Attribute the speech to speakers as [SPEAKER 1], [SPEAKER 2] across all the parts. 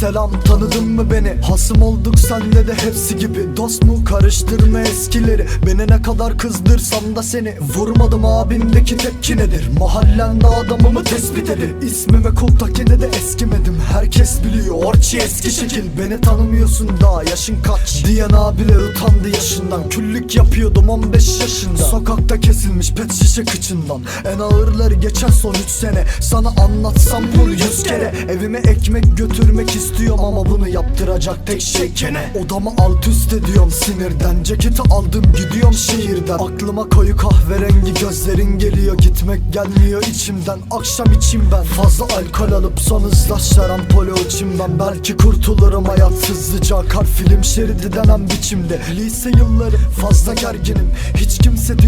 [SPEAKER 1] selam tanıdın mı beni? Hasım olduk sende de hepsi gibi. Dost mu? Karıştırma eskileri. Beni ne kadar kızdırsam da seni. Vurmadım abimdeki tepki nedir? Mahallende adamımı tespit edin İsmime kultak yine de eskimedim. Herkes biliyor orçi eski şekil. Beni tanımıyorsun daha yaşın kaç? Diyen abiler utandı yaşından. Küllük yapıyordum 15 yaşında. Sokakta kesilmiş pet şişe kıçından En ağırları geçen son 3 sene. Sana anlatsam bunu yüz kere. Evime ekmek götürmek istiyorum ama bunu yaptıracak tek şey kene Odamı alt üst ediyorum sinirden Ceketi aldım gidiyorum şehirden. Aklıma koyu kahverengi gözlerin geliyor Gitmek gelmiyor içimden. Akşam içim ben Fazla alkol alıp son hızla şarampole içimden. Belki kurtulurum hayat hızlıca Akar film şeridi denen biçimde. Lise yılları fazla gerginim Hiç kimse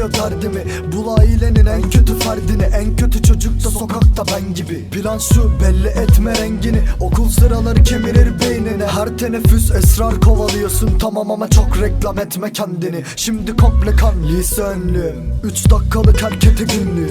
[SPEAKER 1] dinlemiyor derdimi. Bul ailenin en kötü ferdini. En kötü çocuk da sokakta ben gibi. Plan şu belli etme rengini. Okul sıraları kemirir beynine Her teneffüs esrar kovalıyorsun. Tamam ama çok reklam etme kendini. Şimdi komple kan. Lise önlüğüm. Üç dakikalık hareketi günlüğü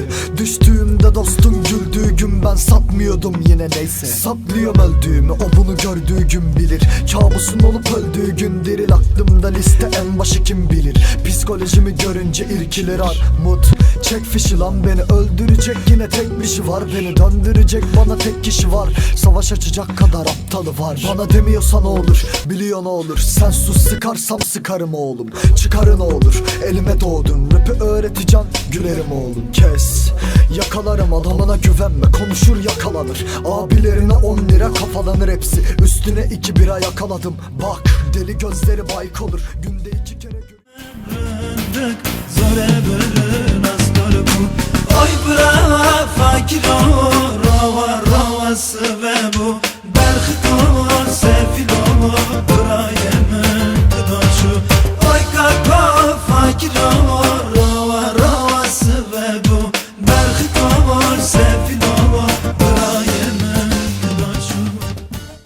[SPEAKER 1] ben satmıyordum yine neyse. Saklıyorum öldüğümü o bunu gördüğü gün bilir. Kabusun olup öldüğü gün diril aklımda liste en başı kim bilir? Psikolojimi görünce irkilir armut. Çek fişi lan beni öldürecek yine tek bir şey var. Beni döndürecek bana tek kişi var. Savaş açacak kadar aptalı var. Bana demiyorsa ne olur biliyor ne olur. Sen sus sıkarsam sıkarım oğlum. Çıkarın olur elime doğdun. Rap'i öğreteceğim gülerim oğlum. Kes. Yakalarım adamına güvenme. Konuşur yakalanır. Abilerine 10 lira kafalanır hepsi. Üstüne iki bira yakaladım. Bak deli gözleri bayk olur Günde iki kere
[SPEAKER 2] Rındık zore bölün astor bu Oy bra fakir o Rova rovası